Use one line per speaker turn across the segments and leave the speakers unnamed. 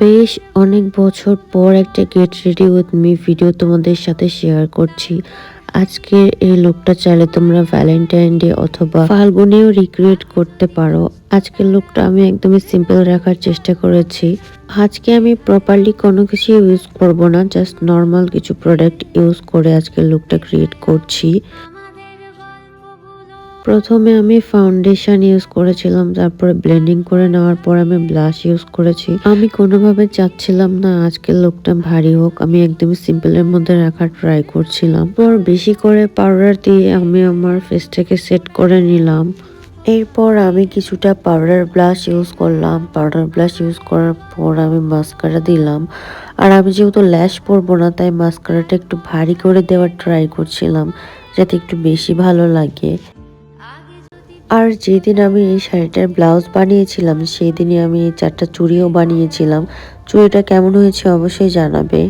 বেশ অনেক বছর পর একটা get ready with me video তোমাদের সাথে শেয়ার করছি। আজকে এই লুকটা চাইলে তোমরা ভ্যালেন্টাইন ডে অথবা ফাল্গুনেও রিক্রিয়েট করতে পারো। আজকের লুকটা আমি একদমই সিম্পল রাখার চেষ্টা করেছি। আজকে আমি প্রপারলি কোনো কিছু ইউজ করব না জাস্ট নর্মাল কিছু প্রোডাক্ট ইউজ করে আজকের লুকটা ক্রিয়েট করছি। প্রথমে আমি ফাউন্ডেশন ইউজ করেছিলাম, তারপরে ব্লেন্ডিং করে নেওয়ার পর আমি ব্লাশ ইউজ করেছি। আমি কোনোভাবে চাচ্ছিলাম না আজকের লুকটা ভারী হোক, আমি একদমই সিম্পলের মধ্যে রাখার ট্রাই করছিলাম। পর বেশি করে পাউডার দিয়ে আমি আমার ফেসটাকে সেট করে নিলাম। এরপর আমি কিছুটা পাউডার ব্লাশ ইউজ করলাম। পাউডার ব্লাশ ইউজ করার পর আমি মাস্কারা দিলাম। আর আমি যেহেতু ল্যাশ পরবো না, তাই মাস্কারাটা একটু ভারী করে দেওয়ার ট্রাই করছিলাম, যাতে একটু বেশি ভালো লাগে। আর যেদিন আমি এই শাড়িটার ব্লাউজ বানিয়েছিলাম সেই দিনই আমি চারটা চুড়িও বানিয়েছিলাম। চুড়িটা কেমন হয়েছে অবশ্যই জানাবে।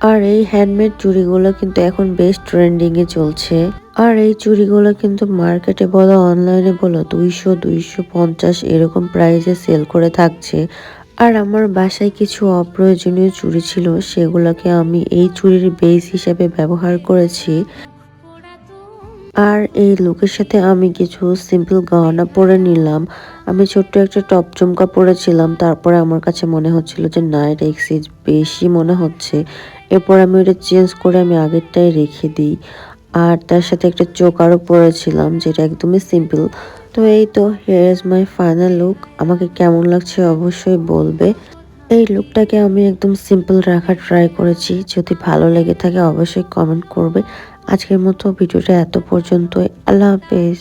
আর এই হ্যান্ডমেড চুড়িগুলো কিন্তু এখন বেশ ট্রেন্ডিংয়ে চলছে। আর এই চুড়িগুলো কিন্তু মার্কেটে বলো অনলাইনে বলো, দুইশো দুইশো পঞ্চাশ এরকম প্রাইসে সেল করে থাকছে। আর আমার বাসায় কিছু অপ্রয়োজনীয় চুড়ি ছিল, সেগুলোকে আমি এই চুড়ির বেস হিসেবে ব্যবহার করেছি। আর এই লুকের সাথে আমি কিছু সিম্পল গহনা পরে নিলাম। আমি ছোট্ট একটা টপ চমকা পরেছিলাম। তারপরে আমার কাছে মনে হচ্ছিল যে, না, এটা এক্সিজ বেশি মনে হচ্ছে। এরপর আমি ওটা চেঞ্জ করে আমি আগেরটাই রেখে দিই। আর তার সাথে একটা চোখ আরও পরেছিলাম, যেটা একদমই সিম্পল তো এই তো here is my final look আমাকে কেমন লাগছে অবশ্যই বলবে। এই লুকটাকে আমি একদম সিম্পল রাখার ট্রাই করেছি। যদি ভালো লেগে থাকে, অবশ্যই কমেন্ট করবে। আজকের মতো ভিডিওটা এত পর্যন্তই। আল্লাহ হাফেজ।